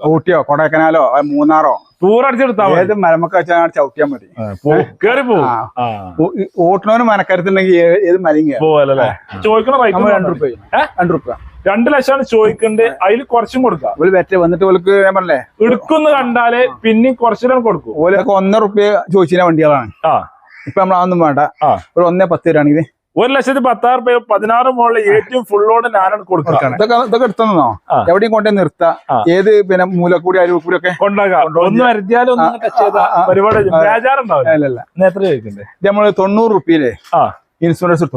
ഊട്ടിയോ കൊടൈക്കനാലോ മൂന്നാറോ? മതി. ഏത് മരമൊക്കെ വെച്ചാൽ ചവിട്ടിയാൽ മതി. കേറി ഓട്ടണവന് മനക്കരുത്തുണ്ടെങ്കിൽ ഏത് മലിങ്ങ പോവല്ലേ? ചോദിക്കണ നമ്മൾ രണ്ട് രൂപ രണ്ട് രണ്ട് ലക്ഷമാണ് ചോദിക്കുന്നത് അതിൽ കുറച്ചും കൊടുക്കാം. ഒരു വെറ്റ് വന്നിട്ട് ഓൾക്ക് ഞാൻ പറഞ്ഞേ എടുക്കുന്ന കണ്ടാൽ പിന്നെ കുറച്ചിലും കൊടുക്കും. ഓലൊക്കെ ഒന്നര റുപ്യ ചോദിച്ചിരുന്ന വണ്ടികളാണ്. ഇപ്പൊ നമ്മൾ അതൊന്നും വേണ്ട ഒരു ഒന്നേ പത്ത് തരാണെങ്കിൽ ഒരു ലക്ഷത്തി പത്താറ് രൂപ പതിനാറ് മുകളിൽ ഏറ്റവും ഫുള്ളോട് ഞാനാണ് കൊടുക്കണം. ഇതൊക്കെ എടുത്തോ. എവിടെയും കൊണ്ടേ നിർത്താ. ഏത് പിന്നെ മൂലക്കൂടി അരുവക്കൂടി ഒക്കെ കൊണ്ടാക്കാം ഒന്ന് വരുത്തിയാലും ബേജാറുണ്ടാവില്ല. നമ്മൾ തൊണ്ണൂറ് റുപ്യയിലെ ഇൻഷുറൻസ്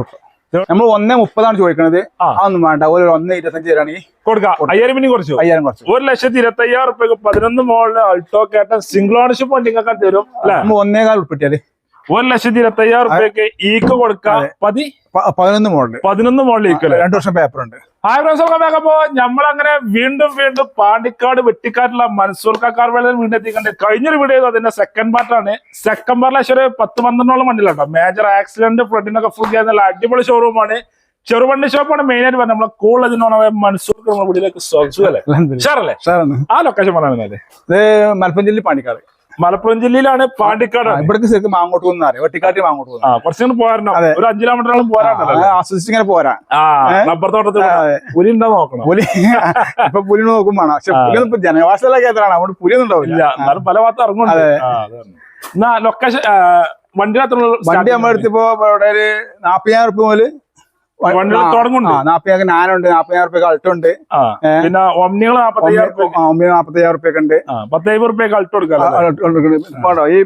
നമ്മൾ ഒന്നേ മുപ്പതാണ് ചോദിക്കണത്. ആ. അതൊന്നും വേണ്ട. ഒരു ഒന്നേ ഇരുപത്തഞ്ച് തരാണെങ്കിൽ കൊടുക്കാം. അയ്യായിരം മിനി കുറച്ചു. അയ്യായിരം കുറച്ച്. ഒരു ലക്ഷത്തി ഇരുപത്തി അയ്യായിരം റുപ്യക്ക് പതിനൊന്ന് മോളിൽ അൾട്ടോ കേട്ടൻ സിംഗിൾ ഓണർഷിപ്പ് വണ്ടി നിങ്ങൾക്ക് തരും നമ്മൾ ഒന്നേകാൽ ഉൾപ്പെട്ടിയാൽ. ഒരു ലക്ഷത്തി ഇരുപത്തി അയ്യായിരം റുപ്യക്ക് ഈക്ക് കൊടുക്കാം. പതി പതിനൊന്ന് മോഡൽ പതിനൊന്ന് മോഡൽ ഈക്കല്ലേ രണ്ടു വർഷം പേപ്പർ ഉണ്ട് ഹായ് ഫ്രണ്ട്സൊക്കെ നമ്മളങ്ങനെ വീണ്ടും വീണ്ടും പാണ്ടിക്കാട് വെട്ടിക്കാട്ടുള്ള മൻസൂർ കക്കാർ വേളയിൽ വീണ്ടും എത്തിക്കണ്ടേ കഴിഞ്ഞൊരു വീഡിയോ അതിന്റെ സെക്കൻഡ് പാർട്ടാണ് സെക്കൻഡ് പാർട്ടിൽ പക്ഷേ ഒരു പത്ത് പന്ത്രണ്ടോളം വണ്ടിയിലുണ്ടോ മേജർ ആക്സിഡന്റ് ഫ്ലഡിനൊക്കെ ഫുൾ ചെയ്യാൻ നല്ല അടിപൊളി ഷോറൂമാണ് ചെറുവണ്ടി ഷോപ്പാണ് മെയിൻ ആയിട്ട് പറഞ്ഞത്. നമ്മളെ കൂടുതൽ മൻസൂർ നമ്മുടെ വീട്ടിലേക്ക് സ്വാഗതം അല്ലേ? ആ ലൊക്കേഷൻ പറഞ്ഞാൽ മലപ്പുറം ജില്ലയിൽ പാണ്ടിക്കാട്. മലപ്പുറം ജില്ലയിലാണ് പാണ്ടിക്കാട്. ഇവിടേക്ക് ശരിക്കും മാങ്ങോട്ട് പോകുന്ന അറിയാം. വെട്ടിക്കാട്ടി മാങ്ങോട്ട് പോകുന്ന ആ കുറച്ചുകൂടി പോരാണോ ഒരു അഞ്ചു കിലോമീറ്ററോളം പോരാണ്ടല്ലോ ആസ്വദിച്ച് ഇങ്ങനെ പോരാ. റബ്ബർ തോട്ടത്തിൽ പുലി ഉണ്ടോ നോക്കണം. പുലി ഇപ്പൊ പുലി നോക്കും വേണം പക്ഷെ പുലി ഇപ്പൊ ജനവാസമുള്ള കേന്ദ്രമാണ് അതുകൊണ്ട് പുലിയൊന്നും ഇല്ല ഉണ്ടാവില്ല എന്നാലും പല ഭാഗത്ത് ഇറങ്ങുന്നുണ്ട്. എന്നാ ലൊക്കേഷൻ വണ്ടിനകത്തുള്ള വണ്ടി ഇപ്പൊ ഇവിടെ ഒരു നാപ്പതിനായിരം ഉറുപ്പ് മുതൽ നാപ്പതിനായിരം നാനുണ്ട് നാപ്പതിനായിരം റുപ്യ അൾട്ടുണ്ട് പിന്നെ ഒമ്നികൾ റുപ്യ ഒമ്പത് നാപ്പത്തയ്യായിരം റുപ്യ ഒക്കെ ഉണ്ട് പത്തയ്യായിരം റുപ്യ അൾട്ട് കൊടുക്കാം ആ, അൾട്ട് ഉണ്ട്. ഇപ്പോണ്ടോ, ഈ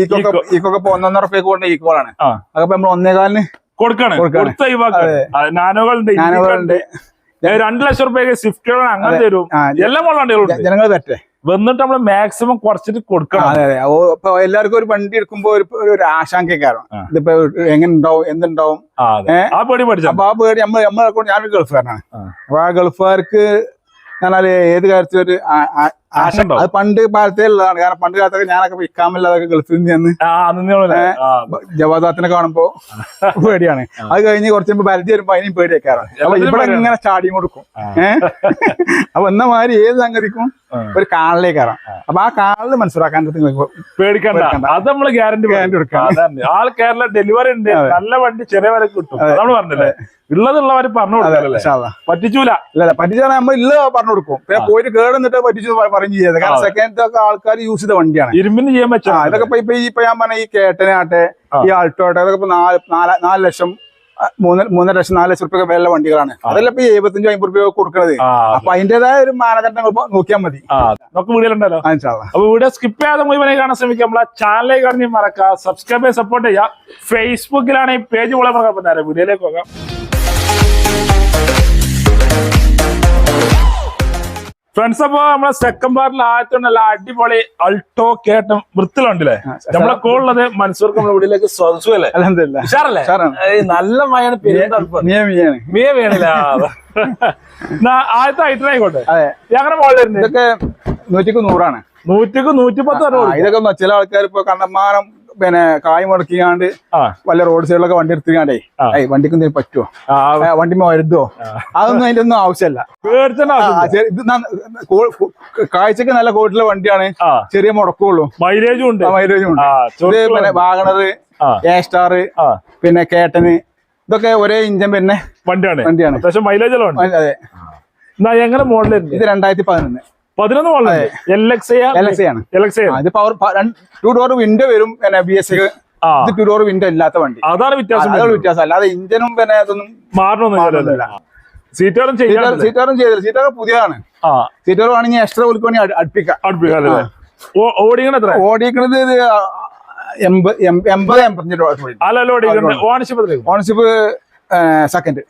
ഈക്കൊക്കെ ഈക്കോ. ഈക്കൊക്കെ ഇപ്പൊ ഒന്നൊന്നര റുപ്യ കൊണ്ട് ഈക്കോളാണ് അതൊക്കെ നമ്മൾ ഒന്നേകാലിന് കൊടുക്കാണ്. ഒഴിവാക്കാണ്. നാനോകളുണ്ട് രണ്ടു ലക്ഷം റുപ്യക്ക് സ്വിഫ്റ്റുകൾ അങ്ങനെ തരും എല്ലാം വണ്ടികളുണ്ട്. ജനങ്ങൾ പറ്റേ വന്നിട്ട് നമ്മൾ മാക്സിമം കുറച്ചിട്ട് കൊടുക്കണം. അതെ അതെ. ഇപ്പൊ എല്ലാവർക്കും ഒരു വണ്ടി എടുക്കുമ്പോ ഒരു ഒരു ആശങ്കക്കാരോ ആ. ഇതിപ്പോ എങ്ങനെയുണ്ടാവും എന്തുണ്ടാവും? ആ പേടി പഠിച്ചു അപ്പൊ ആ പേടി നമ്മൾ നമ്മളെ കൊണ്ട് ഞാനൊരു ഗൾഫുകാരനാണ്. അപ്പൊ ആ ഗൾഫുകാർക്ക് പറഞ്ഞാൽ ഏത് കാര്യത്തിലും അത് പണ്ട് പാലത്തേ ഉള്ളതാണ്. കാരണം പണ്ട് കാലത്തൊക്കെ ഞാനൊക്കെ ഇക്കാമില്ലാതൊക്കെ ഗൾഫിൽ നിന്ന്? ജവാദാത്തിനെ കാണുമ്പോ പേടിയാണ്. അത് കഴിഞ്ഞ് കുറച്ച് മുമ്പ് പരിധി വരുമ്പോ അതിനും പേടിയൊക്കെയാണ് അപ്പൊ ഇവിടെ ഇങ്ങനെ ചാടി കൊടുക്കും. ഏഹ് അപ്പൊ എന്ന മാതിരി ഏത് സംഗതിക്കും ഒരു കാളിലേക്ക് കയറാം അപ്പൊ ആ കാളിൽ മനസ്സിലാക്കാൻ പേടിക്കണ്ട. അത് നമ്മൾ ഗ്യാരണ്ടി ഗ്യാരണ്ടി കൊടുക്കാം. ആൾ കേരള ഡെലിവറി ഉണ്ട്. നല്ല വണ്ടി ചെറിയ വരെ കിട്ടും. നമ്മൾ പറഞ്ഞില്ലേ? ഉള്ളതുള്ളവര് പറഞ്ഞു കൊടുക്കാം. പറ്റിച്ചൂല. പറ്റിച്ചാൽ നമ്മൾ ഇല്ല പറഞ്ഞു കൊടുക്കും. പിന്നെ പോയിട്ട് കേടുന്നിട്ട് പറ്റിച്ചു പറയും ചെയ്തത്. കാരണം സെക്കൻഡ് ഒക്കെ ആൾക്കാർ യൂസ് ചെയ്ത വണ്ടിയാണ്. ഇരുമ്പിന് ചെയ്യാൻ പറ്റും. ഇതൊക്കെ ഇപ്പൊ ഇപ്പൊ ഞാൻ പറഞ്ഞ ഈ കേട്ടനാട്ടെ ഈ ആൾട്ടോ ആട്ടെ അതൊക്കെ നാല് നാല് ലക്ഷം മൂന്ന് മൂന്നര ലക്ഷം നാല് ലക്ഷം റുപ്യ വില വണ്ടികളാണ്. അതല്ല ഇപ്പൊ എഴുപത്തഞ്ചോ അമ്പത് റുപ്യ കൊടുക്കുന്നത് അപ്പൊ അതിന്റേതായ ഒരു മാനദണ്ഡങ്ങൾ നോക്കിയാൽ മതി. നമുക്ക് അല്ലാ. അപ്പൊ വീഡിയോ സ്കിപ്പ് ചെയ്യാതെ മുഴുവനെ കാണാൻ ശ്രമിക്കുക. നമ്മളെ ചാനലിലേക്ക് കാണി മറക്കുക. സബ്സ്ക്രൈബ് ചെയ്ത് സപ്പോർട്ട് ചെയ്യുക. ഫേസ്ബുക്കിലാണ് ഈ പേജ് പോലെ മറക്കാം വീഡിയോയിലേക്ക് പോകാം. ഫ്രണ്ട്സ് അപ്പൊ നമ്മളെ സെക്കൻഡ് പാർട്ടിൽ ആദ്യത്തെ നല്ല അടിപൊളി അൾട്ടോ കേട്ടം വൃത്തിലുണ്ടല്ലേ? നമ്മളെ കോളുള്ളത് മനസ്സൂർക്ക് നമ്മുടെ വീട്ടിലേക്ക് അൽഹംദുലില്ലാ. ഉഷാറല്ലേ? നല്ല മഴയാണ് മിയ മിയാണ്. മീ വേണില്ല. ആദ്യത്തെ ഐറ്റം ആയിക്കോട്ടെ. ഞങ്ങളുടെ മോളിൽ ഇതൊക്കെ നൂറ്റിക്ക് നൂറാണ്. നൂറ്റിക്ക് നൂറ്റിപ്പത്ത് പത്ത്. ഇതൊക്കെ ചില ആൾക്കാർ ഇപ്പൊ കണ്ടമാനം പിന്നെ കായ് മുടക്കിയാണ്ട് വല്ല റോഡ് സൈഡിലൊക്കെ വണ്ടി. ഏയ് വണ്ടിക്ക് എന്തെങ്കിലും പറ്റുമോ വണ്ടി വരുതോ അതൊന്നും അതിന്റെ ഒന്നും ആവശ്യമല്ല. ഇത് കാഴ്ചക്ക് നല്ല കോട്ടിലെ വണ്ടിയാണ്. ചെറിയ മുടക്കുള്ളൂ. മൈലേജും ഉണ്ട്. മൈലേജും ഉണ്ട്. ഇത് പിന്നെ വാഗണർ എ സ്റ്റാർ പിന്നെ കേട്ടന്. ഇതൊക്കെ ഒരേ ഇഞ്ചൻ പിന്നെ വണ്ടിയാണ്. വണ്ടിയാണ്. മൈലേജ് അതെ. എങ്ങനെ മോഡൽ ഇത് രണ്ടായിരത്തി പതിനൊന്ന്. പതിനൊന്ന് ടു ഡോർ വിൻഡോ വരും ബി എസ് ഇത് ടു ഡോർ വിൻഡോ ഇല്ലാത്ത വണ്ടി. അതാണ് വ്യത്യാസം വ്യത്യാസം. അല്ലാതെ ഇഞ്ചനും പിന്നെ ഇതൊന്നും മാറണമെന്നില്ല ചെയ്യാൻ സീറ്റാറും ചെയ്തില്ല സീറ്റാറ് പുതിയതാണ്. ആ സീറ്റാർ വേണമെങ്കിൽ എക്സ്ട്രാ വിളിക്കുവാണെങ്കിൽ അടുപ്പിക്കാം. എത്ര ഓടിക്കണത് ഇത് എൺപത് എൺപത് എൺപത്തഞ്ച് ownership ownership second.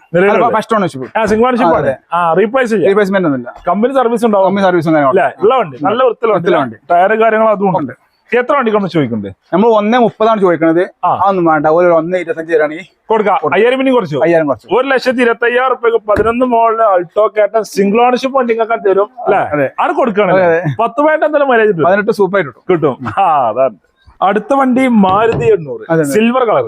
First ownership single ownership ആ റീപ്ലേസ് റീപ്ലേസ്മെന്റ് ഒന്നുമില്ല. കമ്പനി സർവീസ് ഉണ്ടാവും. കമ്പനി സർവീസ് ഉള്ള വണ്ടി നല്ല വൃത്തിയുള്ള വണ്ടി. ടയർ കാര്യങ്ങൾ അതും ഉണ്ട്. എത്ര വണ്ടിക്കൊന്ന് ചോദിക്കുന്നത് നമ്മൾ ഒന്നേ മുപ്പതാണ് ചോദിക്കുന്നത്. അതൊന്നും വേണ്ട. ഒരു ഒന്ന് ഇരുപത്തഞ്ച് തരാണെങ്കിൽ കൊടുക്കാം. അയ്യായിരം പിന്നെ കുറച്ചു. അയ്യായിരം കുറച്ചു. ഒരു ലക്ഷത്തി ഇരുപത്തി അയ്യായിരം റുപ്യക്ക് പതിനൊന്ന് മോളിൽ അൾട്ടോ കേട്ടൻ സിംഗിൾ ഓണർഷിപ്പ് വണ്ടി തരും അല്ലെ? അതെ. അത് കൊടുക്കണം. അതെ, അതെ. പത്ത് പോയിന്റ് എന്തായാലും മൈലേജ് പതിനെട്ട് സൂപ്പറായിട്ട് കിട്ടും. ആ അതാണ്. അടുത്ത വണ്ടി മാരുതി എണ്ണൂറ്. സിൽവർ കളർ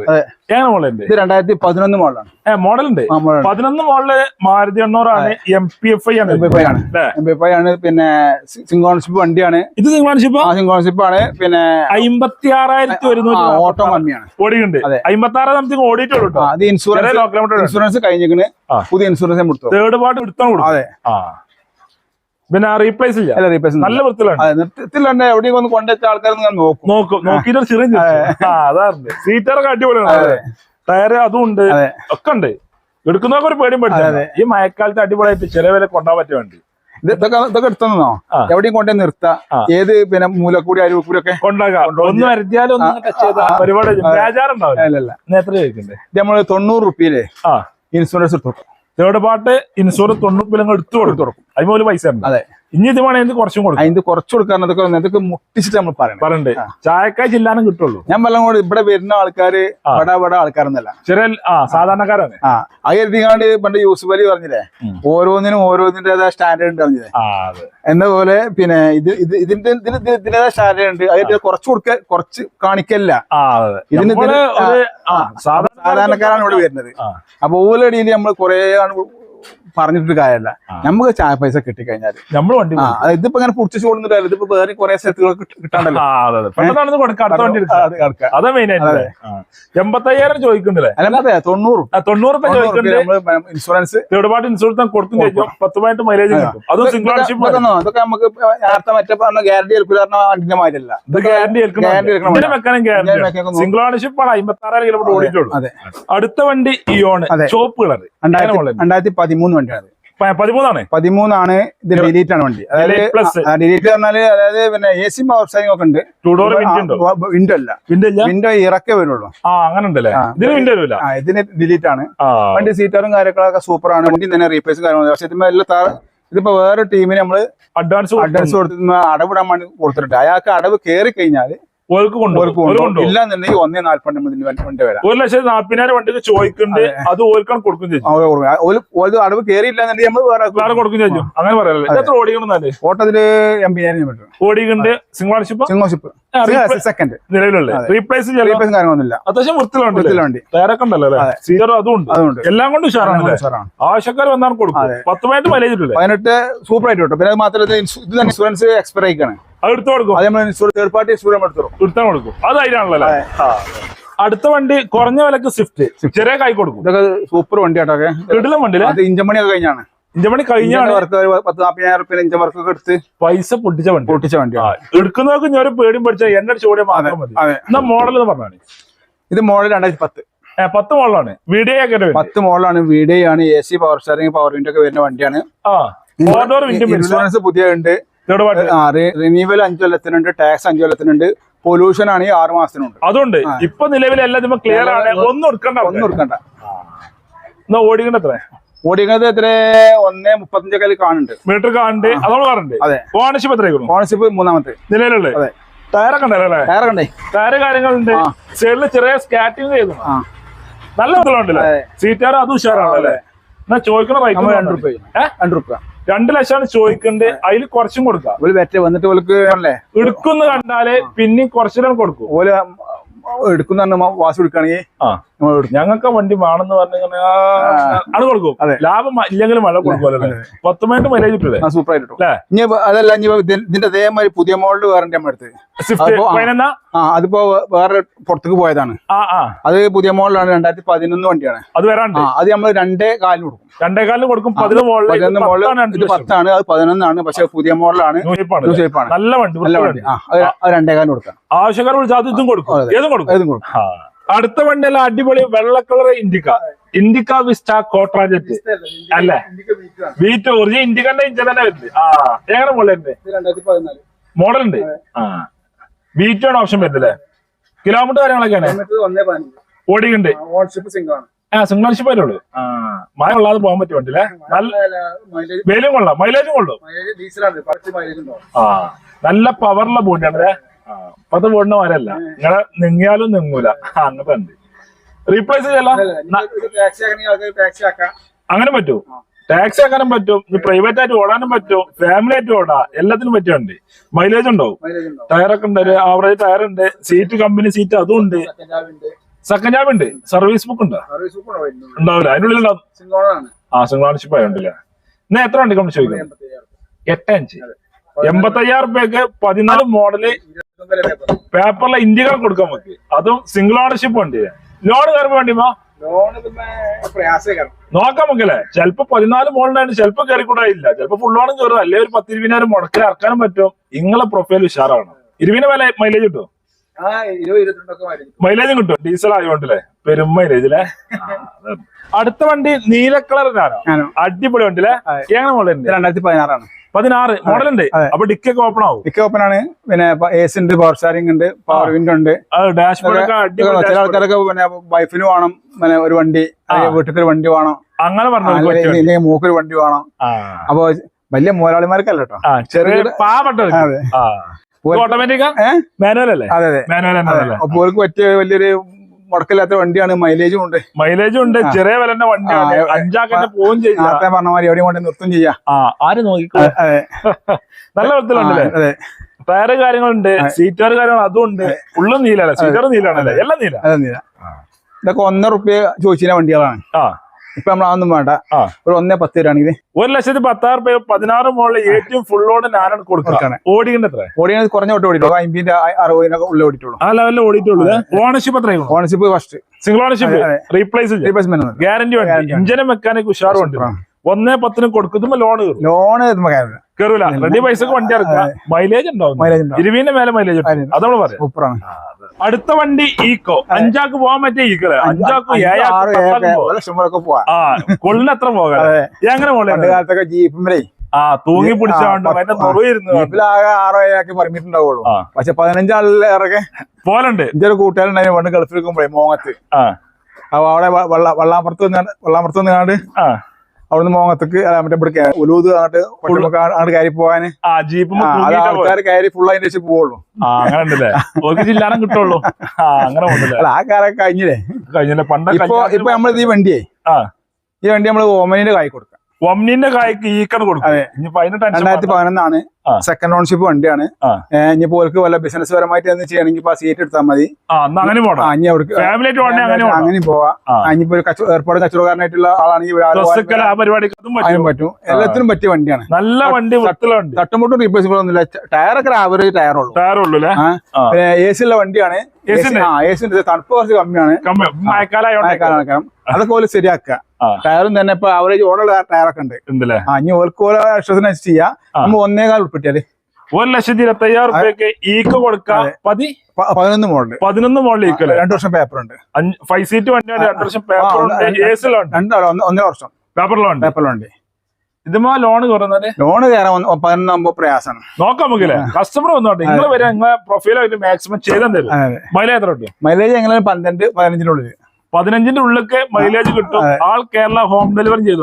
ഏതാണ് ഇത് രണ്ടായിരത്തി പതിനൊന്ന് മോഡലാണ് ഏഹ് മോഡൽ ഉണ്ട്. ആ മോഡൽ പതിനൊന്ന് മോഡൽ മാരുതി എണ്ണൂറാണ് എം പി എഫ് ഐ ആണ്. എം പി എഫ് ഐ ആണ്? എം പി എഫ് ഐ ആണ് പിന്നെ സിംഗോൺഷിപ്പ് വണ്ടിയാണ്. ഇത് സിംഗോൺഷിപ്പ് ആ സിംഗോൺഷിപ്പ് ആണ്. പിന്നെ അമ്പത്തി ആറായിരത്തി ഒരുന്നൂറ് ഓട്ടോ കമ്മിയാണ് ഓടിയുണ്ട് അതെ. അമ്പത്തി ആറ് നമുക്ക് ഓടിയിട്ടുള്ളൂ അത് ഇൻഷുറൻസ് ഇൻഷുറൻസ് കഴിഞ്ഞിരിക്കണ്. പുതിയ ഇൻഷുറൻസ് തേർഡ് പാർട്ട് എടുത്താൽ അതെ. ആ. പിന്നെ റീപ്ലേസ് ഇല്ല. അല്ല റീപ്ലേസ് നല്ല വൃത്തിയിലാണ്. തന്നെ എവിടെയും ഒന്ന് കൊണ്ടുവച്ച ആൾക്കാർ നോക്കും. നോക്കും. നോക്കിയിട്ട് ഒരു ചെറിയ ആ അതാറുണ്ട് സീറ്ററൊക്കെ അടിപൊളിയാണ്. അതെ. ടയറ് അതും ഉണ്ട്. ഒക്കെ ഉണ്ട്. എടുക്കുന്നവർക്ക് ഒരു പേടിയും പഠിച്ചു ഈ മഴക്കാലത്ത് അടിപൊളിയായിട്ട് ചെറിയ വില കൊണ്ടാൻ പറ്റിയ വണ്ടി. ഇതൊക്കെ ഇതൊക്കെ എടുത്തന്നോ എവിടെയും കൊണ്ടുപോയി നിർത്താ? ഏത് പിന്നെ മൂലക്കൂടി അരുവക്കൂടി ഒക്കെ ഇത് നമ്മൾ തൊണ്ണൂറ് റുപ്യയിലെ ഇൻഷുറൻസ് എടുത്തു. തേർഡ് പാർട്ട് ഇൻഷുറൻസ് തൊണ്ണൂറ് എടുത്തു എടുത്തു കൊടുക്കും. അതിന് പൈസ ഉണ്ട്. അതെ. ഇനി ഇത് വേണമെങ്കിൽ കുറച്ചും കൊടുക്കും. അതിന് കുറച്ച് കൊടുക്കാൻ ഇതൊക്കെ ഇതൊക്കെ മുട്ടിച്ചിട്ട് നമ്മൾ പറയണം. പറയണ്ട്? ചായക്കായ് ജില്ലാനും കിട്ടുള്ളൂ. ഞാൻ പറഞ്ഞ കൂടെ ഇവിടെ വരുന്ന ആൾക്കാര്. വട വട ആൾക്കാരെന്നല്ല. ചെറിയ ആ സാധാരണക്കാരാണ്. ആ. അത് എഴുതിക്കാണ്ട് പണ്ട് യൂസുഫ് അലി പറഞ്ഞില്ലേ? ഓരോന്നിനും ഓരോന്നിന്റേതായ സ്റ്റാൻഡേർഡ് ഉണ്ട് പറഞ്ഞില്ലേ? ആ അതെ. എന്ന പോലെ പിന്നെ ഇത് ഇത് ഇതിന്റെ ഇതിന് ഇതിന് ഇതിന്റേതായ സ്റ്റാൻഡേർഡ് ഉണ്ട്. അതിൽ കുറച്ച് കൊടുക്ക കുറച്ച് കാണിക്കല്ല ഇതിന് സാധാരണക്കാരാണ് ഇവിടെ വരുന്നത്. അപ്പൊ ഓലടിയിൽ നമ്മൾ കുറെ പറഞ്ഞിട്ട് കാര്യമല്ല. നമുക്ക് ചായ പൈസ കിട്ടിക്കഴിഞ്ഞാൽ നമ്മൾ വണ്ടി ആ ഇതിപ്പോ ഇങ്ങനെ പുടിച്ചു കൊടുത്തിട്ടല്ല ഇതിപ്പോ വേറെ കുറെ സ്ഥലത്തുകൾ കിട്ടാണ്ടല്ലോ. അതെ മെയിൻ ആയിട്ട് എൺപത്തയ്യായിരം ചോദിക്കണ്ടല്ലേ അല്ല തൊണ്ണൂറ്. തൊണ്ണൂറ് നമ്മൾ ഇൻഷുറൻസ് തേർഡ് പാർട്ടി ഇൻഷുറൻസ് കൊടുക്കും ചെയ്യും. പത്ത് പോയിന്റ് മൈലേജ് കിട്ടും. അതും സിംഗിൾ അതൊക്കെ നമുക്ക് നേരത്തെ മറ്റേ പറഞ്ഞ ഗ്യാരണ്ടി ഏൽപ്പില്ല പറഞ്ഞ വണ്ടിന്റെ മാതിരിയല്ല. ഗ്യാരണ്ടി നോക്കും. സിംഗിൾ ഓണർഷിപ്പ് ആണ്. അമ്പത്തി ആറായിരം കിലോമീറ്റർ ഓടിയിട്ടുള്ളൂ. അടുത്ത വണ്ടി ഈ ഓണ് ചോപ്പ് കളർ രണ്ടായിരത്തി പതിമൂന്ന് വണ്ടിയാണ് പതിമൂന്നാണ്? പതിമൂന്നാണ് ഇത് ഡിലീറ്റ് ആണ് വണ്ടി. അതായത്. ഡിലീറ്റ് പറഞ്ഞാൽ അതായത് പിന്നെ എ സി പവർ സ്റ്റാരിംഗ് ഒക്കെ ഉണ്ട്. വിൻഡ് അല്ല വിൻഡോ ഇറക്കെ വരുള്ളൂ. ഇതിന് ഡിലീറ്റ് ആണ് വണ്ടി സീറ്ററും കാര്യങ്ങളൊക്കെ സൂപ്പർ ആണ് വണ്ടി തന്നെ റീപ്ലേസും കാര്യങ്ങളും പക്ഷെ ഇതിപ്പോ എല്ലാം ഇതിപ്പോ വേറെ ടീമിന് നമ്മൾ അഡ്വാൻസ് അഡ്വാൻസ് കൊടുത്ത് അടവിടാൻ വേണ്ടി കൊടുത്തിട്ടുണ്ട്. അയാൾക്ക് അടവ് കയറി കഴിഞ്ഞാൽ ഇല്ലാന്നുണ്ടെങ്കിൽ ഒന്നേ നാല്പണ്ട് വണ്ടി വരാം. ഒരു ലക്ഷത്തി നാൽപ്പതിനായിരം വണ്ടിക്ക് ചോദിക്കുന്നുണ്ട്. അത്. ഓർക്കാണ് കൊടുക്കും ചേച്ചി അടവ് കയറിയില്ല നമ്മൾ വേറെ കൊടുക്കും ചെയ്യും. അങ്ങനെ പറയാല്ലേ എത്ര ഓടിക്കണമെന്നല്ലേ ഓട്ടത്തിൽ ഓടിക്കുന്നുണ്ട്. സിംഗോഷിപ്പ് replace- സെക്കൻഡ് നിലവിലുള്ള റീപ്ലേസ് റീപ്ലേസ് കാര്യങ്ങളൊന്നുമില്ല. അത്യാവശ്യം വൃത്തിയിലുണ്ട് വൃത്തിയിലുണ്ട് വണ്ടി ടയറൊക്കെ ഉണ്ടല്ലോ സീറോ അതെ. സീറ്റർ അതും ഉണ്ട്. അതുകൊണ്ട് എല്ലാം കൊണ്ട് ഉഷാറാണ്. ആവശ്യക്കാർ വന്നാൽ കൊടുക്കും. പത്ത് പോയിന്റ് മൈലേജ് പതിനെട്ട് സൂപ്പർ ആയിട്ട് കിട്ടും. പിന്നെ മാത്രമല്ല ഇത് തന്നെ ഇൻഷുറൻസ് എക്സ്പയർ ആയിക്കാണ്. അത് എടുത്തു കൊടുക്കും. അത് തേർഡ് പാർട്ടി ഇൻഷുറൻസ് എടുത്തു എടുത്താൽ കൊടുക്കും. അത് അതിനാണല്ലോ. അടുത്ത വണ്ടി കുറഞ്ഞ വിലക്ക് സ്വിഫ്റ്റ്. ചെറിയ കൈ കൊടുക്കും. ഇതൊക്കെ സൂപ്പർ വണ്ടി ആട്ടൊക്കെ കിടിലം ഇഞ്ചമണി അത് പണിയൊക്കെ കഴിഞ്ഞാണ്. ഇഞ്ചമണി കഴിഞ്ഞാണ്. വർക്ക് പത്ത് നാപ്പതിനായിരം റുപ്യ ഇഞ്ചം വർക്ക് ഒക്കെ എടുത്ത് പൈസ പൊട്ടിച്ച വണ്ടി. പൊട്ടിച്ച വണ്ടി എടുക്കുന്നവർക്ക് ഞാൻ പേടിയും പഠിച്ച എന്റെ ചൂട് മാത്രം മതി. എന്നാ മോഡൽ എന്ന് പറഞ്ഞാണ്. ഇത് മോഡൽ രണ്ടായിരത്തി പത്ത് പത്ത് മോഡലാണ് വീഡിയോ ഒക്കെ. പത്ത് മോഡലാണ് വീഡിയോ ആണ്. A C power steering power window ഒക്കെ വരുന്ന വണ്ടിയാണ്. ഇൻഷുറൻസ് പുതിയ ഉണ്ട് റിന്യൂവൽ അഞ്ചു കൊല്ലത്തിനുണ്ട് ടാക്സ് അഞ്ചു കൊല്ലത്തിനുണ്ട്. പൊല്യൂഷൻ ആണെങ്കിൽ ആറു മാസത്തിനുണ്ട്. അതുകൊണ്ട് ഇപ്പൊ നിലവിലെല്ലാം ക്ലിയർ ആണ്. ഒന്നും എടുക്കണ്ട ഒന്നും എടുക്കണ്ട. എന്നാ ഓടിക്കണ്ട എത്ര ഓടിക്കുന്നത് എത്ര ഒന്നേ മുപ്പത്തഞ്ചൊക്കെ കാണുന്നുണ്ട്. മീറ്റർ കാണണ്ട് അതോട് പറഞ്ഞിട്ടുണ്ട് അതെ. ഓണർഷിപ്പ് എത്രയായിരുന്നു ഓണർഷിപ്പ് മൂന്നാമത്തെ. നിലവിലുള്ള അതെ. ടയറൊക്കെ ഉണ്ടല്ലോ ടയറ് കാര്യങ്ങളുണ്ട്. ചെറിയ സ്കാറ്റിംഗ് ചെയ്തു. നല്ല മുതലുണ്ടല്ലേ? അതെ. സീറ്റാർ അതും ഉഷാറാണല്ലേ? എന്നാ ചോദിക്കണ രണ്ട് റേറ്റ് റുപ്യ ഏ? രണ്ട് റുപ്യ രണ്ട് ലക്ഷമാണ് ചോദിക്കേണ്ടത് അതിൽ കുറച്ചും കൊടുക്കാം. വന്നിട്ട് എടുക്കുന്ന കണ്ടാൽ പിന്നെയും കുറച്ചിലും കൊടുക്കും. ഓൽ എടുക്കുന്ന വാസ് എടുക്കുകയാണെങ്കിൽ ഞങ്ങൾക്ക് വണ്ടി വേണമെന്ന് പറഞ്ഞാൽ അത് കൊടുക്കും. ലാഭം ഇല്ലെങ്കിലും മഴ കൊടുക്കുമല്ലോ പത്ത് മിനിറ്റ് മൈലേജ് കിട്ടില്ലേ സൂപ്പർ ആയിട്ട് ഇനി അതല്ല ഇനി ഇതിന്റെ അതേമാതിരി പുതിയ മോഡൽ വേറെ നമ്മുടെ അടുത്ത്. അതിപ്പോ വേറെ പുറത്തേക്ക് പോയതാണ്. അത് പുതിയ മോഡലാണ് രണ്ടായിരത്തി പതിനൊന്ന് വണ്ടിയാണ്. അത് വരാണ്ട് അത് നമ്മൾ രണ്ടേ കാലിന് കൊടുക്കും. രണ്ടേ കാലിന് കൊടുക്കും പതിനൊന്ന് മോഡൽ ഇത് പത്താണ് അത് പതിനൊന്നാണ് പക്ഷെ പുതിയ മോഡലാണ് നല്ല വണ്ടി നല്ല വണ്ടി. ആ രണ്ടേ കാലിന് കൊടുക്കാം. ആവശ്യക്കാർ വിളിച്ചാൽ ഇതും കൊടുക്കും. കൊടുക്കും. ആ. അടുത്ത വണ്ടി അല്ല അടിപൊളി വെള്ള കളർ ഇൻഡിക്ക ഇൻഡിക്ക വിസ്റ്റ കോട്രാജറ്റ്. അല്ലേ വീറ്റ് ഒറിജിനൽ ഇൻഡിക്കന്റെ ഇഞ്ചൻ തന്നെ വരുന്നത്. ആ എങ്ങനെ മോഡലുണ്ട്? മോഡൽ ഉണ്ട് ആ. വീറ്റ് ആണ് ഓപ്ഷൻ വരുന്നത് അല്ലേ? കിലോമീറ്റർ കാര്യങ്ങളൊക്കെയാണ്? ഓടിയുണ്ട് ആ സിംഗിൾഷിപ്പ് വരുള്ളൂ ആ മഴ കൊള്ളാതെ പോകാൻ പറ്റും വണ്ടി അല്ലേ നല്ല മൈലേജ് വെയിലും കൊള്ളാം. മൈലേജും കൊള്ളും. ആ നല്ല പവറുള്ള ബോട്ടിയാണ് അല്ലേ പത്ത് പോടുന്ന വരല്ല നിങ്ങളെ നിങ്ങിയാലും നിങ്ങൂല. അങ്ങനത്തെ ഉണ്ട്. റീപ്ലേസ് ചെയ്യല്ല. ആക്കാം. അങ്ങനെ പറ്റൂ. ടാക്സി ആക്കാനും പറ്റും. പ്രൈവറ്റ് ആയിട്ട് ഓടാനും പറ്റും. ഫാമിലി ആയിട്ട് ഓടാ. എല്ലാത്തിനും പറ്റുന്നുണ്ട് മൈലേജ് ഉണ്ടാവും. ടയറൊക്കെ ഉണ്ട്. ആവറേജ് ടയർ ഉണ്ട്. സീറ്റ് കമ്പനി സീറ്റ് അതും ഉണ്ട്. സെക്കൻഡ് ജാബ് ഉണ്ട്. സർവീസ് ബുക്ക് ഉണ്ടോ. ഉണ്ടാവില്ല. അതിനുള്ളിൽ ഉണ്ടാവും. ആ സിംഗ്ലോൺഷിപ്പ് ആയതുണ്ടല്ലേ ഇന്ന് എത്ര വണ്ടി കൊണ്ട് ചോദിക്കും എട്ട് അഞ്ച്. എൺപത്തി അയ്യായിരം രൂപയ്ക്ക് പതിനാല് മോഡൽ പേപ്പറിലെ ഇന്ത്യകൾ കൊടുക്കാൻ നമുക്ക് അതും സിംഗിൾ ഓണർഷിപ്പ് വണ്ടി. ലോൺ കയറുമ്പോ വേണ്ടിമാ നോക്കാം നമുക്കല്ലേ ചിലപ്പോ പതിനാല് മോളിലാണ് ചിലപ്പോ കയറിക്കൂടായില്ല. ചിലപ്പോ ഫുൾ ഓണം കയറും. അല്ലെ ഒരു പത്ത് ഇരുപതിനായിരം മുടക്കി ഇറക്കാനും പറ്റും. നിങ്ങളെ പ്രൊഫൈൽ ഉഷാറാണ് ഇരുവിന് വില മൈലേജ് കിട്ടും. മൈലേജും കിട്ടും. ഡീസൽ ആയതുകൊണ്ടല്ലേ പെരും മൈലേജ് അല്ലേ അടുത്ത വണ്ടി നീല കളറിനാണോ. അടിപൊളി വണ്ടി അല്ലേ എങ്ങനെ മോളിൽ രണ്ടായിരത്തി പതിനാറാണ്. പതിനാറ് മോഡലുണ്ട്. ഉണ്ട് അപ്പൊ ഡിക്കൊക്കെ ഓപ്പൺ ആവും. മിക്ക ഓപ്പൺ ആണ്. പിന്നെ എ സി ഉണ്ട് പവർ സ്റ്റാരിംഗ് ഉണ്ട് പവർ വിൻഡോ ഉണ്ട്. ഡാഷ്ബോർഡ് ഒക്കെ ചില. ആൾക്കാരൊക്കെ പിന്നെ വൈഫിന് വേണം പിന്നെ ഒരു വണ്ടി വീട്ടിൽ ഒരു വണ്ടി വേണം. അങ്ങനെ പറഞ്ഞു മൂക്കൊരു വണ്ടി വേണം. അപ്പൊ വലിയ മുതലാളിമാർക്കല്ല കേട്ടോ ചെറിയ പാവപ്പെട്ട അതെ? മാനുവൽ അല്ലേ? അതെ ഓർക്ക് പറ്റിയ വലിയൊരു മുടക്കില്ലാത്ത വണ്ടിയാണ് മൈലേജും ഉണ്ട്. മൈലേജും ഉണ്ട് ചെറിയ വിലന്റെ വണ്ടിയാണ്. അഞ്ചാക്കന്നെ പോവും ചെയ്യാം. നേരത്തെ പറഞ്ഞ മാതിരി എവിടെയും കൊണ്ട് നിർത്തും ചെയ്യാം. ആര് നോക്കിക്കോ? നല്ല വിധത്തിലുണ്ടല്ലേ? അതെ. ടയറ് കാര്യങ്ങളുണ്ട് സീറ്റാറ് കാര്യങ്ങൾ അതും ഉണ്ട്. ഉള്ളും നീലാണ് സീറ്റർ നീലാണല്ലേ എല്ലാം നീല. അതെ നീല. ഇതൊക്കെ ഒന്നര റുപ്യ ചോദിച്ചിരുന്ന വണ്ടികളാണ്. ആ. ഇപ്പൊ നമ്മൾ അതൊന്നും വേണ്ട. ഒരു ഒന്നേ പത്ത് രൂപയാണെങ്കിൽ ഒരു ലക്ഷത്തി പത്താറ് രൂപ പതിനാറ് മുകളിൽ ഏറ്റവും ഫുള്ളോട് ഞാനാണ് കൊടുക്കാണ്. ഓടിക്കണ്ട എത്ര ഓടിയത് കുറഞ്ഞ ഓട്ടോ ഓടിയിട്ടുള്ളൂ അമ്പതിന്റെ അറുപതിനൊക്കെ ഉള്ളിൽ ഓടിയിട്ടുള്ളൂ ആ ലെവലിൽ ഓടിയിട്ടുള്ളൂ ഓണർഷിപ്പ് എത്രയാണ് ownership first single ownership. Replace replacement guarantee ഇഞ്ചിനും mechanic ഉഷാറും വണ്ടി. ഒന്നേ പത്തിന് കൊടുക്കുമ്പോ ലോൺ ലോണ് കയറൂല. റെഡി പൈസക്ക് വണ്ടി ഇറക്കുക. മൈലേജ് ഉണ്ടാവും. ഇരുവിന്റെ മേലെ മൈലേജ് അത്. അതോട് പറയാം. അടുത്ത വണ്ടി ഈക്കോ. അഞ്ചാക്ക് പോകാൻ പറ്റിയ ഈക്കോ അഞ്ചാക്കും ഏഴാക്കും പോകാം. പോവാ. ആ കൊള്ളിന് എത്ര പോകാം. എങ്ങനെ ജീപ്പിമേ ആ തൂങ്ങി പിടിച്ചോണ്ട് അതിന്റെ ആറോ ഏഴാക്കി. പക്ഷെ പതിനഞ്ചാളിലേറൊക്കെ പോലുണ്ട് എന്റെ ഒരു കൂട്ടുകാരുണ്ടായി പണ്ട് ഗൾഫിൽ നിൽക്കുമ്പോഴേ മോങ്ങത്ത്. അപ്പൊ അവിടെ വ- വെള്ള വെള്ളാമർത്ത് അവിടുന്ന് മോങ്ങത്തേക്ക് മറ്റേ ഇവിടെ ഉലൂത് അങ്ങോട്ട് അങ്ങോട്ട് കയറി അത് ആൾക്കാർ കയറി ഫുൾ അതിന്റെ വെച്ച് പോവുള്ളൂ. ജില്ലാനം കിട്ടുള്ളൂ. അങ്ങനെ അല്ല ആ കാലൊക്കെ കഴിഞ്ഞില്ലേ? കഴിഞ്ഞില്ലേ? പണ്ട് ഇപ്പൊ ഇപ്പൊ നമ്മൾ ഈ വണ്ടിയെ. ഈ വണ്ടി നമ്മൾ ഓമനിന്റെ കായ് കൊടുക്കാം ഒമ്നിന്റെ കായ്ക്ക് ഈക്കണ് കൊടുക്കും രണ്ടായിരത്തി പതിനൊന്നാണ്. സെക്കൻഡ് ഓൺഷിപ്പ് വണ്ടിയാണ്. ഇനിയിപ്പോ ഓർക്ക് വല്ല ബിസിനസ് പരമായിട്ട് എന്ത് ചെയ്യണമെങ്കിൽ ഇപ്പൊ ആ സീറ്റ് എടുത്താൽ മതി അങ്ങനെ അവർക്ക് അങ്ങനെ അങ്ങനെ പോവാ. ആ, ഇനിയിപ്പോ ഏർപ്പാട് കച്ചവടക്കാരനായിട്ടുള്ള ആളാണെങ്കിൽ അതിനും പറ്റും. എല്ലാത്തിനും പറ്റിയ വണ്ടിയാണ്. നല്ല വണ്ടി തട്ടുമുട്ടും റീപ്ലേസിബിൾ ഒന്നുമില്ല. ടയറൊക്കെ ആവറേജ് ടയറുള്ളൂ. പിന്നെ എ സി ഉള്ള വണ്ടിയാണ്. തണുപ്പ് കുറച്ച് കമ്മിയാണ്. മഴക്കാലം അതൊക്കെ ഓൽ ശരിയാക്കുക. ടയറും തന്നെ ഇപ്പൊ ആവറേജ് ഓടുള്ള ടയറൊക്കെ ഉണ്ട്. അഞ്ഞു ഓർക്ക് ഓരോ ചെയ്യാം. നമ്മൾ ഒന്നേകാൽ ഉൾപ്പെട്ടിയാൽ ഒരു ലക്ഷത്തി ഇരുപത്തയ്യായിരം റുപ്യക്ക് ഈക്ക് കൊടുക്കാം. പതി പതിനൊന്ന് മോഡൽ പതിനൊന്ന് മോഡൽ ഈക്കൽ രണ്ടു വർഷം പേപ്പർ ഉണ്ട് ഫൈവ് സീറ്റ് വണ്ടിയാണ് രണ്ടു വർഷം പേപ്പർ ഉണ്ട് ആ, എ സിലുണ്ട് രണ്ടോ ഒന്ന് ഒന്നര വർഷം. പേപ്പറിലുണ്ട്. പേപ്പറിലുണ്ട്. ഇതുമാ ലോൺ കുറഞ്ഞത് ലോണ് കയറാൻ പതിനൊന്നാകുമ്പോ പ്രയാസമാണ് നോക്കാം നമുക്കില്ലേ കസ്റ്റമർ വന്നോട്ടെ. നിങ്ങൾ വരെ നിങ്ങളെ പ്രൊഫൈലായിട്ട് മാക്സിമം ചെയ്താൽ തരും. മൈലേജ് എത്ര മൈലേജ് എങ്ങനെ? പന്ത്രണ്ട് പതിനഞ്ചിനുള്ളിൽ പതിനഞ്ചിന്റെ ഉള്ളിലൊക്കെ മൈലേജ് കിട്ടും. ആൾ കേരള ഹോം ഡെലിവറി ചെയ്തു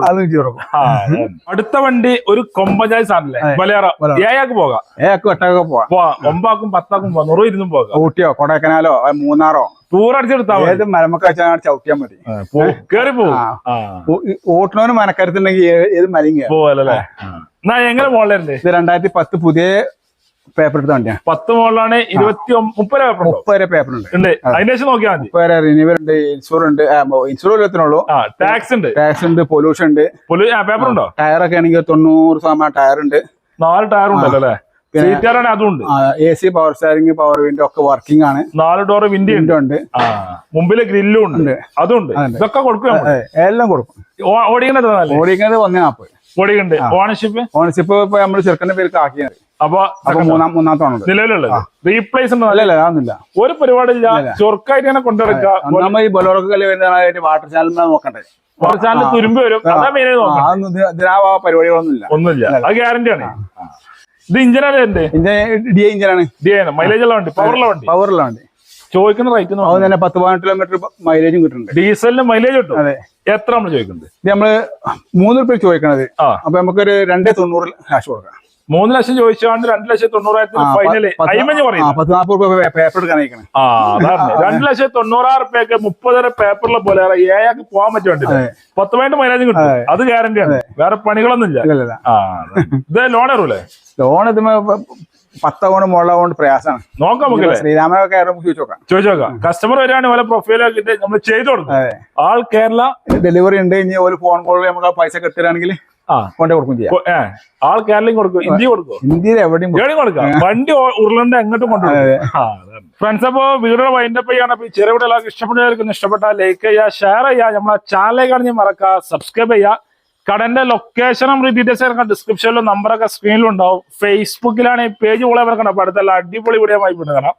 അടുത്ത വണ്ടി ഒരു കൊമ്പഞ്ചായ സാധനല്ലേ. ബലേറ. ഏഴാക്ക് പോകാം? ഏക്ക് എട്ടാക്കും പോവാം പോവാം. ഒമ്പാക്കും പത്താക്കും പോവാം. നൂറ് ഇരുന്നും പോകാം. ഊട്ടിയോ കൊടൈക്കനാലോ മൂന്നാറോ? ടൂർ അടിച്ചെടുത്താൽ മതി. ഏത് മരമൊക്കെ വെച്ചാൽ ചവിട്ടിയാൽ മതി. കേറി പോവും ആ. ആ. ഓട്ടണവന് മനക്കരുത്തുണ്ടെങ്കിൽ ഏത് മലിങ്ങ? പോവല്ലേ എന്നാ എങ്ങനെ പോകലേ ഇത് രണ്ടായിരത്തി പത്ത് പുതിയ പേപ്പർ എടുത്ത വണ്ടിയാണ് പത്ത് മോളിലാണ് ഇരുപത്തി മുപ്പത് പേപ്പർ ഉണ്ടോ മുപ്പത് പേപ്പർ ഉണ്ട്. അതിനുശേഷം അതിന് ശേഷം നോക്കിയാൽ മതി. മുപ്പത് റിന്യൂവൽ ഉണ്ട്. ഇൻഷൂർ ഉണ്ട് ഇൻഷൂർ ഇല്ലത്തിനുള്ളൂ ആ ടാക്സ് ഉണ്ട്. ടാക്സ് ഉണ്ട് പൊല്യൂഷൻ ഉണ്ട്. പൊലു പേപ്പർ ഉണ്ടോ ടയറൊക്കെ ആണെങ്കിൽ തൊണ്ണൂറ് ശതമാനം ടയർ ഉണ്ട്. നാല് ടയർ ഉണ്ടല്ലേ അല്ലേ? A C power steering power window ഒക്കെ വർക്കിംഗ് ആണ്. നാല് ഡോർ വിൻഡോ ഉണ്ട്. വിൻഡോ ഉണ്ട്. ആ മുമ്പിൽ ഗ്രില്ലും ഉണ്ട്. ഉണ്ട്. അതും ഉണ്ട്. അതുണ്ട്. ഇതൊക്കെ കൊടുക്കും എല്ലാം കൊടുക്കും. ഓടിക്കുന്നത് ഓടിക്കുന്നത് ഒന്നേ നാൽപ്പത് ഓടിക്കുന്നുണ്ട് ഓണർഷിപ്പ് ഓണർഷിപ്പ് ഇപ്പൊ നമ്മൾ ചെറുക്കന്റെ പേര് ആക്കിയത് അപ്പൊ മൂന്നാം മൂന്നാമത്തെ ഓണർ നിലവിലുള്ളത്. അല്ലല്ല അതൊന്നുമില്ല. ഒരു പരിപാടിയില്ല. ചൊറുക്കായിട്ട് ഇങ്ങനെ കൊണ്ടെടുക്കുക നമ്മ ഈ ബലോറൊക്കെ കളി വരുന്നതായിട്ട് വാട്ടർ ചാനലിനെ നോക്കണ്ടേ? ഒരു ചാനൽ തുരുമ്പ് വരും. അതാ മെയിൻ പരിപാടികളൊന്നുമില്ല. ഒന്നുമില്ല. അത് ഗ്യാരണ്ടി ആണ്. ഇത് ഇഞ്ചിനാണ് ഡി എഞ്ചിനാണ് ഡി ആണ് മൈലേജ് ഉള്ള വണ്ടി. പവറുള്ള വണ്ടി. പവറുള്ള വണ്ടി. ചോദിക്കുന്ന റേറ്റ് അത് തന്നെ പത്ത് പതിനെട്ട് കിലോമീറ്റർ മൈലേജും കിട്ടുന്നുണ്ട് ഡീസലിന് മൈലേജ് കിട്ടും. അതെ. എത്ര നമ്മൾ ചോദിക്കുന്നത്? ഇത് നമ്മൾ മൂന്ന് റുപ്യ ചോദിക്കണത്. ആ. അപ്പൊ നമുക്കൊരു രണ്ടേ തൊണ്ണൂറ് കാശ് കൊടുക്കാം മൂന്ന് ലക്ഷം ചോദിച്ചാണ്ട് രണ്ട് ലക്ഷത്തി തൊണ്ണൂറായിരത്തിന് ഫൈനൽ അയിമഞ്ഞ് പറയും പത്ത് നാൽപ്പത് രൂപ പേപ്പർ എടുക്കാൻ അയക്കണേ ആ അതാണ്. രണ്ട് ലക്ഷത്തി തൊണ്ണൂറായിരം റുപ്യൊക്കെ മുപ്പതര പേപ്പറിലെ പോലെ ഏയാൾക്ക് പോകാൻ പറ്റുവേണ്ടി. പത്ത് പതിനെട്ട് മൈലേജ് കിട്ടും. അതെ. ഗ്യാരണ്ടിയാണ് വേറെ പണികളൊന്നും ഇല്ല. ഇത് ലോൺ അറിവില്ലേ ലോൺ ഇത് പത്തവണ മുകളിലാവുകൊണ്ട് പ്രയാസമാണ്. നോക്കാം നമുക്ക് ശ്രീരാമനൊക്കെ ആയിരുന്നു ചോദിച്ചു നോക്കാം. ചോദിച്ചോക്കാം കസ്റ്റമർ വരികയാണ് പോലെ പ്രൊഫൈലൊക്കെ നമ്മൾ ചെയ്തു കൊടുക്കും. ആൾ കേരള. ഡെലിവറി ഉണ്ട് ഇനി ഒരു ഫോൺ കോൾ നമുക്ക് ആ പൈസ കിട്ടുകയാണെങ്കിൽ ആ. കൊണ്ടേ കൊടുക്കും ചെയ്യാം. ആൾ കേരളയും കൊടുക്കും ഇന്ത്യ കൊടുക്കും. ഇന്ത്യയിൽ എവിടെയും എവിടെയും കൊടുക്കാം. വണ്ടി ഉരുളണ്ട എങ്ങോട്ടും കൊണ്ടുപോകും ഫ്രണ്ട്സ് അപ്പോ വീഡിയോ വൈൻഡപ്പ് ചെയ്യാണ് അപ്പൊ വീഡിയോ എല്ലാവർക്കും ഇഷ്ടപ്പെട്ടവർക്കും ഇഷ്ടപ്പെട്ടാൽ ലൈക്ക് ചെയ്യുക ഷെയർ ചെയ്യുക. നമ്മളെ ചാനലേക്കാണെങ്കിൽ മറക്കുക സബ്സ്ക്രൈബ് ചെയ്യുക. കടന്റെ ലൊക്കേഷനും ഡീറ്റെയിൽസ് ഒക്കെ ഡിസ്ക്രിപ്ഷനിലും നമ്പറൊക്കെ സ്ക്രീനിലും ഉണ്ടാവും. ഫേസ്ബുക്കിലാണ് ഈ പേജ് വെക്കണം അപ്പൊ അടുത്തുള്ള അടിപൊളി വീഡിയോ ആയി വിടുകണം